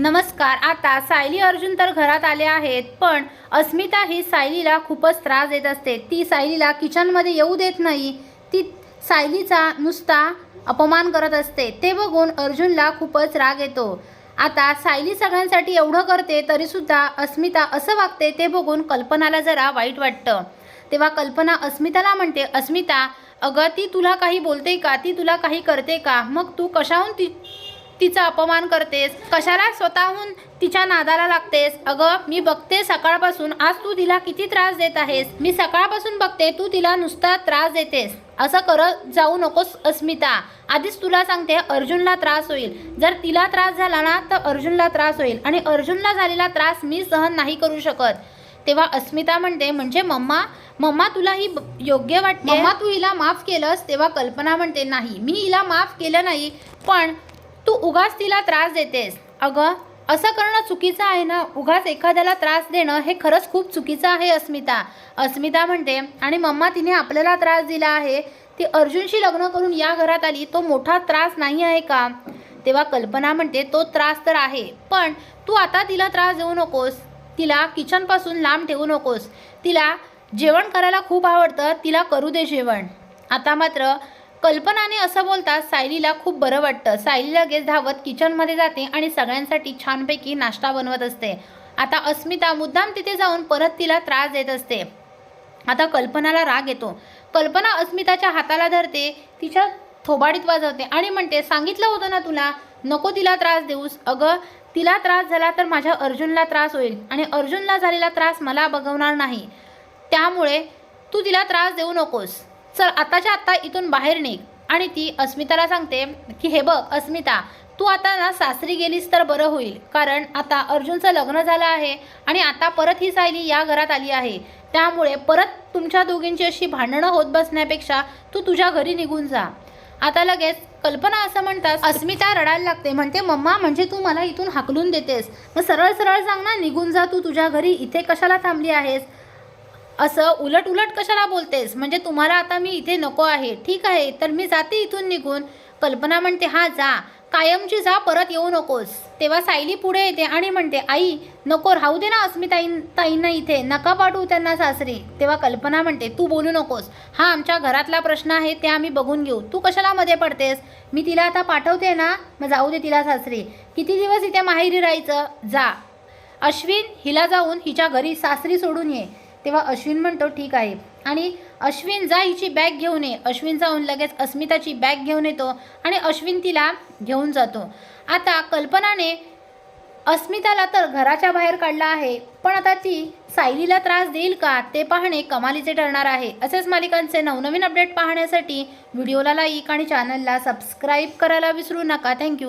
नमस्कार आता सायली अर्जुन तर घरात आले आहेत पण अस्मिता ही सायलीला खूपच त्रास देत असते. ती सायलीला किचनमध्ये येऊ देत नाही. ती सायलीचा नुसता अपमान करत असते. ते बघून अर्जुनला खूपच राग येतो. आता सायली सगळ्यांसाठी एवढं करते तरीसुद्धा अस्मिता असं वागते ते बघून कल्पनाला जरा वाईट वाटतं. तेव्हा कल्पना अस्मिताला म्हणते अस्मिता अगं ती तुला काही बोलते का? ती तुला काही करते का? मग तू कशाहून ती तिचा अपमान करतेस? कशाला स्वतःहून तिच्या नादाला लागतेस? अगं मी बघते सकाळपासून. आज तू तिला किती त्रास देत आहेस? मी सकाळपासून बघते तू तिला नुसता त्रास देतेस. असं करत जाऊ नकोस अस्मिता. आधीच तुला सांगते अर्जुनला त्रास होईल. जर तिला त्रास झाला ना तर अर्जुनला त्रास होईल. आणि अर्जुनला झालेला त्रास मी सहन नाही करू शकत. तेव्हा अस्मिता म्हणते म्हणजे मम्मा मम्मा तुला ही ब- योग्य वाटते? मम्मा तू हिला माफ केलंस तेव्हा कल्पना म्हणते नाही मी हिला माफ केलं नाही पण तू उगाच तिला त्रास देतेस. अगं असं करणं चुकीचं आहे ना? उगाच एखाद्याला त्रास देणं हे खरंच खूप चुकीचं आहे अस्मिता. अस्मिता म्हणते आणि मम्मा तिने आपल्याला त्रास दिला आहे. ती अर्जुनशी लग्न करून या घरात आली तो मोठा त्रास नाही आहे का? तेव्हा कल्पना म्हणते तो त्रास तर आहे पण तू आता तिला त्रास देऊ नकोस. तिला किचनपासून लांब ठेवू नकोस. तिला जेवण करायला खूप आवडतं तिला करू दे जेवण. आता मात्र कल्पनाने असं बोलता सायलीला खूप बरं वाटतं. सायली लगेच धावत किचनमध्ये जाते आणि सगळ्यांसाठी छानपैकी नाश्ता बनवत असते. आता अस्मिता मुद्दाम तिथे जाऊन परत तिला त्रास देत असते. आता कल्पनाला राग येतो. कल्पना अस्मिताच्या हाताला धरते तिच्या थोबाडीत वाजवते आणि म्हणते सांगितलं होतं ना तुला? नको तिला त्रास देऊस. अगं तिला त्रास झाला तर माझ्या अर्जुनला त्रास होईल आणि अर्जुनला झालेला त्रास मला बघवणार नाही. त्यामुळे तू तिला त्रास देऊ नकोस. चल आताच्या आत्ता इथून बाहेर निघ. आणि ती अस्मिताला सांगते की हे बघ अस्मिता तू आता ना सासरी गेलीस तर बरं होईल. कारण आता अर्जुनचं लग्न झालं आहे आणि आता परत ही सायली या घरात आली आहे. त्यामुळे परत तुमच्या दोघींची अशी भांडणं होत बसण्यापेक्षा तू तुझ्या घरी निघून जा. आता लगेच कल्पना असं म्हणतात अस्मिता रडायला लागते. म्हणते मम्मा म्हणजे तू मला इथून हाकलून देतेस. मग सरळ सरळ सांग ना निघून जा तू तुझ्या घरी. इथे कशाला थांबली आहेस? असं उलट उलट कशाला बोलतेस? म्हणजे तुम्हाला आता मी इथे नको आहे. ठीक आहे तर मी जाते इथून निघून. कल्पना म्हणते हा जा. कायमची जा परत येऊ नकोस. तेव्हा सायली पुढे येते आणि म्हणते आई नको राहू दे ना अस्मिताई ताईंना इथे. नका पाठवू त्यांना सासरी. तेव्हा कल्पना म्हणते तू बोलू नकोस. हा आमच्या घरातला प्रश्न आहे ते आम्ही बघून घेऊ. तू कशाला मध्ये पडतेस? मी तिला आता पाठवते ना मग जाऊ दे तिला सासरी. किती दिवस इथे माहेरी राहायचं? जा. अश्विन हिला जाऊन हिच्या घरी सासरी सोडून ये. तेव्हा अश्विन म्हणतो ठीक आहे. आणि अश्विन जा हिची बॅग घेऊन ये. अश्विन जाऊन लगेच अस्मिताची बॅग घेऊन येतो आणि अश्विन तिला घेऊन जातो. आता कल्पनाने अस्मिताला तर घराच्या बाहेर काढला आहे पण आता ती सायलीला त्रास देईल का? ते पाहणे कमालीचे ठरणार आहे. असेच मालिकांचे नवनवीन अपडेट पाहण्यासाठी व्हिडिओला लाईक आणि चॅनलला सबस्क्राईब करायला विसरू नका. थँक्यू